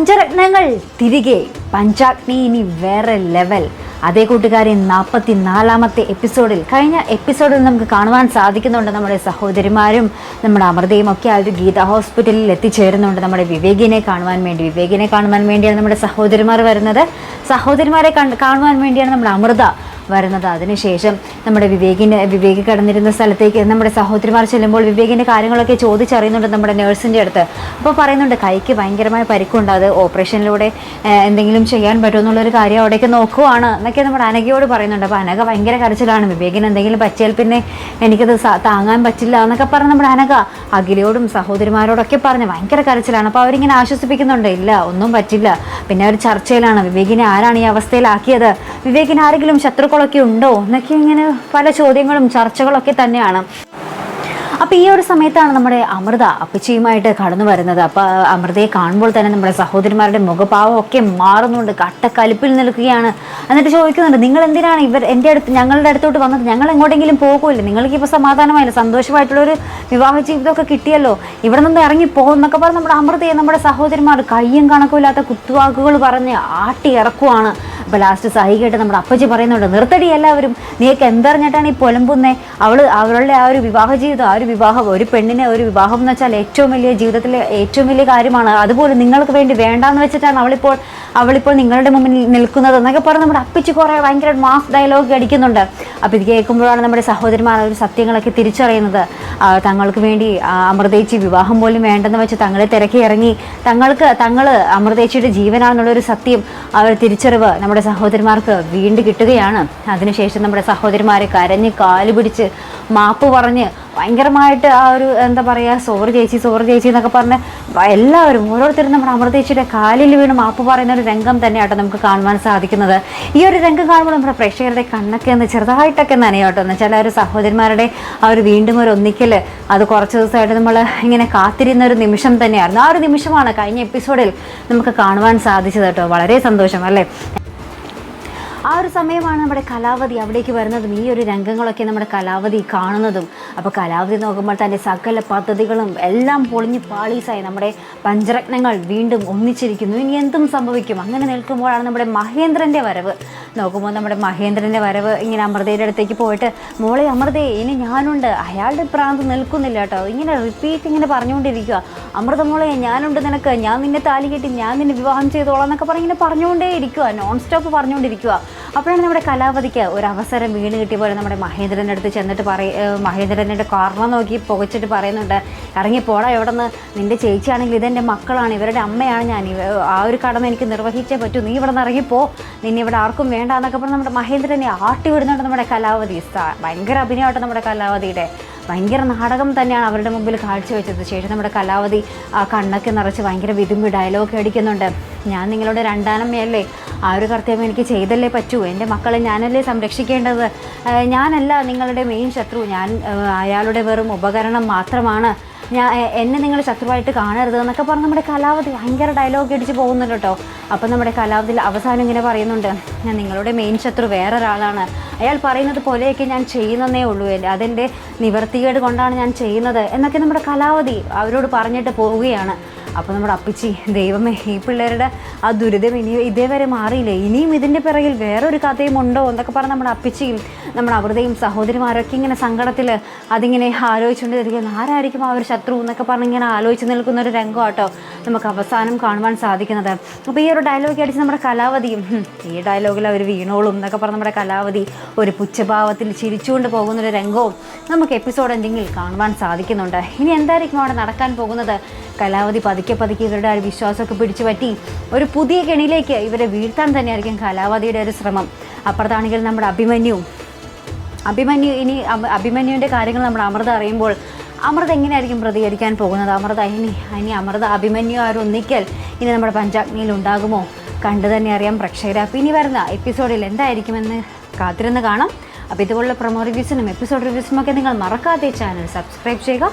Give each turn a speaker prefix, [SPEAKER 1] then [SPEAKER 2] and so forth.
[SPEAKER 1] പഞ്ചരത്നങ്ങൾ തിരികെ. പഞ്ചാഗ്നി ഇനി വേറെ ലെവൽ അതേ കൂട്ടുകാരി നാൽപ്പത്തി നാലാമത്തെ എപ്പിസോഡിൽ കഴിഞ്ഞ എപ്പിസോഡിൽ നമുക്ക് കാണുവാൻ സാധിക്കുന്നുണ്ട് നമ്മുടെ സഹോദരിമാരും നമ്മുടെ അമൃതയും ഒക്കെ ആ ഒരു ഗീത ഹോസ്പിറ്റലിൽ എത്തിച്ചേരുന്നുണ്ട്. നമ്മുടെ വിവേകിനെ കാണുവാൻ വേണ്ടി വിവേകിനെ കാണുവാൻ വേണ്ടിയാണ് നമ്മുടെ സഹോദരിമാർ വരുന്നത്. സഹോദരിമാരെ കാണുവാൻ വേണ്ടിയാണ് നമ്മുടെ അമൃത വരുന്നത്. അതിനുശേഷം നമ്മുടെ വിവേകിന്റെ വിവേക് കടന്നിരുന്ന സ്ഥലത്തേക്ക് നമ്മുടെ സഹോദരിമാർ ചെല്ലുമ്പോൾ വിവേകിന്റെ കാര്യങ്ങളൊക്കെ ചോദിച്ചറിയുന്നുണ്ട് നമ്മുടെ നേഴ്സിന്റെ അടുത്ത്. അപ്പോൾ പറയുന്നുണ്ട് കൈക്ക് ഭയങ്കരമായ പരിക്കുണ്ട്. അത് ഓപ്പറേഷനിലൂടെ എന്തെങ്കിലും ചെയ്യാൻ പറ്റുമെന്നുള്ളൊരു കാര്യം അവിടേക്ക് നോക്കുവാണ് എന്നൊക്കെ നമ്മുടെ അനഘയോട് പറയുന്നുണ്ട്. അപ്പോൾ അനഘ ഭയങ്കര കരച്ചിലാണ്. വിവേകിന് എന്തെങ്കിലും പറ്റിയാൽ പിന്നെ എനിക്കത് താങ്ങാൻ പറ്റില്ല എന്നൊക്കെ പറഞ്ഞ് നമ്മുടെ അനഘ അഖിലയോടും സഹോദരിമാരോടൊക്കെ പറഞ്ഞ് ഭയങ്കര കരച്ചിലാണ്. അപ്പോൾ അവരിങ്ങനെ ആശ്വസിപ്പിക്കുന്നുണ്ട് ഇല്ല ഒന്നും പറ്റില്ല. പിന്നെ ഒരു ചർച്ചയിലാണ്. വിവേകിനെ ആരാണ് ഈ അവസ്ഥയിലാക്കിയത്? വിവേകിന് ആരെങ്കിലും ശത്രുക്കളൊക്കെ ഉണ്ടോ? എന്നൊക്കെ ഇങ്ങനെ പല ചോദ്യങ്ങളും ചർച്ചകളൊക്കെ തന്നെയാണ്. അപ്പോൾ ഈ ഒരു സമയത്താണ് നമ്മുടെ അമൃത അപ്പച്ചിയുമായിട്ട് കടന്നു വരുന്നത്. അപ്പോൾ അമൃതയെ കാണുമ്പോൾ തന്നെ നമ്മുടെ സഹോദരിമാരുടെ മുഖഭാവം ഒക്കെ മാറുന്നുണ്ട്. കട്ടക്കലിപ്പിൽ നിൽക്കുകയാണ്. എന്നിട്ട് ചോദിക്കുന്നുണ്ട് നിങ്ങൾ എന്തിനാണ് ഇവർ എന്റെ അടുത്ത് ഞങ്ങളുടെ അടുത്തോട്ട് വന്നത്? ഞങ്ങൾ എങ്ങോട്ടെങ്കിലും പോകുമല്ലോ? നിങ്ങൾക്ക് ഇപ്പോൾ സമാധാനമായില്ല? സന്തോഷമായിട്ടുള്ള ഒരു വിവാഹ ജീവിതമൊക്കെ കിട്ടിയല്ലോ? ഇവിടെ നിന്ന് ഇറങ്ങി പോകുന്നൊക്കെ പറഞ്ഞ് നമ്മുടെ അമൃതയെ നമ്മുടെ സഹോദരിമാർ കയ്യും കണക്കുമില്ലാത്ത കുത്തുവാക്കുകൾ പറഞ്ഞ് ആട്ടി ഇറക്കുവാണ് അപ്പോൾ ലാസ്റ്റ് സഹി കേട്ട് നമ്മുടെ അപ്പച്ചി പറയുന്നുണ്ട് നിർത്തടി എല്ലാവരും. നീക്ക് എന്തറിഞ്ഞിട്ടാണ് ഈ പൊലമ്പുന്നേ? അവൾ അവളുടെ ആ ഒരു വിവാഹ ജീവിതം ആ ഒരു വിവാഹം ഒരു പെണ്ണിനെ ഒരു വിവാഹം എന്ന് വെച്ചാൽ ഏറ്റവും വലിയ ജീവിതത്തിലെ ഏറ്റവും വലിയ കാര്യമാണ്. അതുപോലെ നിങ്ങൾക്ക് വേണ്ടി വേണ്ടാന്ന് വെച്ചിട്ടാണ് അവളിപ്പോൾ അവളിപ്പോൾ നിങ്ങളുടെ മുമ്പിൽ നിൽക്കുന്നത് എന്നൊക്കെ പറഞ്ഞ് നമ്മുടെ അപ്പച്ചി കുറേ ഭയങ്കര മാസ് ഡയലോഗ് അടിക്കുന്നുണ്ട്. അപ്പോൾ ഇത് കേൾക്കുമ്പോഴാണ് നമ്മുടെ സഹോദരിമാർ അവർ സത്യങ്ങളൊക്കെ തിരിച്ചറിയുന്നത്. തങ്ങൾക്ക് വേണ്ടി അമൃതേച്ചി വിവാഹം പോലും വേണ്ടെന്ന് വെച്ച് തങ്ങളെ തിരക്കി ഇറങ്ങി തങ്ങൾക്ക് തങ്ങൾ അമൃതേച്ചിയുടെ ജീവനാണെന്നുള്ളൊരു സത്യം അവർ തിരിച്ചറിവ് നമ്മുടെ സഹോദരിമാർക്ക് വീണ്ടും കിട്ടുകയാണ്. അതിനുശേഷം നമ്മുടെ സഹോദരിമാരെ കരഞ്ഞ് കാലുപിടിച്ച് മാപ്പ് പറഞ്ഞ് ഭയങ്കരമായിട്ട് ആ ഒരു എന്താ പറയുക സോറി ചേച്ചി സോറി ചേച്ചി എന്നൊക്കെ പറഞ്ഞ് എല്ലാവരും ഓരോരുത്തരും നമ്മുടെ അമൃതേച്ചിയുടെ കാലിൽ വീണ് മാപ്പ് പറയുന്ന ഒരു രംഗം തന്നെയാട്ടോ നമുക്ക് കാണുവാൻ സാധിക്കുന്നത്. ഈ ഒരു രംഗം കാണുമ്പോൾ നമ്മുടെ പ്രേക്ഷകരുടെ കണ്ണൊക്കെ ഒന്ന് ചെറുതായിട്ടൊക്കെ നനയോട്ടോ. എന്ന് വെച്ചാൽ ഒരു സഹോദരന്മാരുടെ ആ ഒരു വീണ്ടും ഒരു ഒന്നിക്കൽ അത് കുറച്ച് ദിവസമായിട്ട് നമ്മൾ ഇങ്ങനെ കാത്തിരുന്ന ഒരു നിമിഷം തന്നെയായിരുന്നു. ആ ഒരു നിമിഷമാണ് കഴിഞ്ഞ എപ്പിസോഡിൽ നമുക്ക് കാണുവാൻ സാധിച്ചത് കേട്ടോ. വളരെ സന്തോഷം അല്ലേ? ആ ഒരു സമയമാണ് നമ്മുടെ കലാവതി അവിടേക്ക് വരുന്നതും ഈ ഒരു രംഗങ്ങളൊക്കെ നമ്മുടെ കലാവതി കാണുന്നതും. അപ്പോൾ കലാവതി നോക്കുമ്പോൾ തന്റെ സകല പദ്ധതികളും എല്ലാം പൊളിഞ്ഞ് പാളീസായി നമ്മുടെ പഞ്ചരത്നങ്ങൾ വീണ്ടും ഒന്നിച്ചിരിക്കുന്നു. ഇനി എന്തും സംഭവിക്കും. അങ്ങനെ നിൽക്കുമ്പോഴാണ് നമ്മുടെ മഹേന്ദ്രന്റെ വരവ്. നോക്കുമ്പോൾ നമ്മുടെ മഹേന്ദ്രന്റെ വരവ് ഇങ്ങനെ അമൃതയുടെ അടുത്തേക്ക് പോയിട്ട് മോളെ അമൃതയെ ഇനി ഞാനുണ്ട്. അയാളുടെ പ്രാന്ത് നിൽക്കുന്നില്ല കേട്ടോ. ഇങ്ങനെ റിപ്പീറ്റ് ഇങ്ങനെ പറഞ്ഞുകൊണ്ടിരിക്കുക. അമൃത മോളെ ഞാനുണ്ട് നിനക്ക്. ഞാൻ നിന്നെ താലി കെട്ടി ഞാൻ നിന്നെ വിവാഹം ചെയ്തോളാം എന്നൊക്കെ പറഞ്ഞ് ഇങ്ങനെ പറഞ്ഞുകൊണ്ടേ ഇരിക്കുക നോൺ സ്റ്റോപ്പ് പറഞ്ഞുകൊണ്ടിരിക്കുക. അപ്പോഴാണ് നമ്മുടെ കലാപതിക്ക് ഒരു അവസരം വീണ് കിട്ടിയ പോലെ നമ്മുടെ മഹേന്ദ്രന്റെ അടുത്ത് ചെന്നിട്ട് പറയ മഹേന്ദ്രന്റെ കാരണം നോക്കി പുകച്ചിട്ട് പറയുന്നുണ്ട് ഇറങ്ങിപ്പോടാ എവിടെ നിന്ന് നിന്റെ ചേച്ചിയാണെങ്കിൽ ഇതെന്റെ മക്കളാണ് ഇവരുടെ അമ്മയാണ് ഞാൻ ആ ഒരു കടമ എനിക്ക് നിർവഹിച്ചേ പറ്റൂ നീ ഇവിടെ നിന്ന് ഇറങ്ങിപ്പോ നിന്നെ ഇവിടെ ആർക്കും വേണ്ട എന്നൊക്കെ പറഞ്ഞ് നമ്മുടെ മഹേന്ദ്രനെ ആട്ടി വിടുന്നുണ്ട് നമ്മുടെ കലാവതി. ഭയങ്കര അഭിനയമായിട്ട് നമ്മുടെ കലാവതിയുടെ. ഭയങ്കര നാടകം തന്നെയാണ് അവരുടെ മുമ്പിൽ കാഴ്ചവെച്ചത്. ശേഷം നമ്മുടെ കലാവതി ആ കണ്ണൊക്കെ നിറച്ച് ഭയങ്കര വിതുമ്പി ഡയലോഗ് അടിക്കുന്നുണ്ട്. ഞാൻ നിങ്ങളുടെ രണ്ടാനമ്മയല്ലേ? ആ ഒരു കർത്തവ്യം എനിക്ക് ചെയ്തല്ലേ പറ്റൂ. എന്റെ മക്കളെ ഞാനല്ലേ സംരക്ഷിക്കേണ്ടത്? ഞാനല്ല നിങ്ങളുടെ മെയിൻ ശത്രു. ഞാൻ അയാളുടെ വെറും ഉപകരണം മാത്രമാണ്. ഞാൻ എന്നെ നിങ്ങൾ ശത്രുവായിട്ട് കാണരുത് എന്നൊക്കെ പറഞ്ഞ് നമ്മുടെ കലാവധി ഭയങ്കര ഡയലോഗ് അടിച്ച് പോകുന്നുണ്ട് കേട്ടോ. അപ്പം നമ്മുടെ കലാവധിയിൽ അവസാനം ഇങ്ങനെ പറയുന്നുണ്ട്. ഞാൻ നിങ്ങളുടെ മെയിൻ ശത്രു വേറൊരാളാണ്. അയാൾ പറയുന്നത് പോലെയൊക്കെ ഞാൻ ചെയ്യുന്നതേ ഉള്ളൂ. അതെന്റെ നിവർത്തികേട് കൊണ്ടാണ് ഞാൻ ചെയ്യുന്നത് എന്നൊക്കെ നമ്മുടെ കലാവധി അവരോട് പറഞ്ഞിട്ട് പോവുകയാണ്. അപ്പോൾ നമ്മുടെ അപ്പിച്ചി ദൈവമേ ഈ പിള്ളേരുടെ ആ ദുരിതം ഇനി ഇതേവരെ മാറിയില്ലേ? ഇനിയും ഇതിന്റെ പിറകിൽ വേറൊരു കഥയും ഉണ്ടോ എന്നൊക്കെ പറഞ്ഞ് നമ്മുടെ അപ്പിച്ചിയും നമ്മുടെ അവരുടെയും സഹോദരിമാരൊക്കെ ഇങ്ങനെ സങ്കടത്തിൽ അതിങ്ങനെ ആലോചിച്ചുകൊണ്ടിരിക്കുന്നത് ആരായിരിക്കും ആ ഒരു ശത്രു എന്നൊക്കെ പറഞ്ഞ് ഇങ്ങനെ ആലോചിച്ച് നിൽക്കുന്ന ഒരു രംഗം കേട്ടോ നമുക്ക് അവസാനം കാണുവാൻ സാധിക്കുന്നത്. അപ്പോൾ ഈ ഒരു ഡയലോഗ് അടിച്ച് നമ്മുടെ കലാവതിയും ഈ ഡയലോഗിൽ അവർ വീണോളും എന്നൊക്കെ പറഞ്ഞ് നമ്മുടെ കലാവതി ഒരു പുച്ഛഭാവത്തിൽ ചിരിച്ചുകൊണ്ട് പോകുന്നൊരു രംഗവും നമുക്ക് എപ്പിസോഡ് എന്തെങ്കിലും കാണുവാൻ സാധിക്കുന്നുണ്ട്. ഇനി എന്തായിരിക്കും അവിടെ നടക്കാൻ പോകുന്നത്? കലാവധി പതുക്കെ പതുക്കെ ഇവരുടെ വിശ്വാസമൊക്കെ പിടിച്ചു പറ്റി ഒരു പുതിയ കെണിയിലേക്ക് ഇവരെ വീഴ്ത്താൻ തന്നെയായിരിക്കും കലാവധിയുടെ ഒരു ശ്രമം. അപ്പുറത്താണെങ്കിൽ നമ്മുടെ അഭിമന്യു. അഭിമന്യു ഇനി അഭ- അഭിമന്യുവിന്റെ കാര്യങ്ങൾ നമ്മൾ അമൃത അറിയുമ്പോൾ അമൃത എങ്ങനെയായിരിക്കും പ്രതികരിക്കാൻ പോകുന്നത്? അമൃത ഇനി ഇനി അമൃത അഭിമന്യു ആ ഒരു ഒന്നിക്കൽ ഇനി നമ്മുടെ പഞ്ചാഗ്നിയിൽ ഉണ്ടാകുമോ? കണ്ടു തന്നെ അറിയാം പ്രക്ഷകര. ഇനി വരുന്ന എപ്പിസോഡിൽ എന്തായിരിക്കുമെന്ന് കാത്തിരുന്ന് കാണാം. അപ്പോൾ ഇതുപോലുള്ള പ്രൊമോ റിവ്യൂസിനും എപ്പിസോഡ് റിവ്യൂസിനും ഒക്കെ നിങ്ങൾ മറക്കാതെ ചാനൽ സബ്സ്ക്രൈബ് ചെയ്യുക.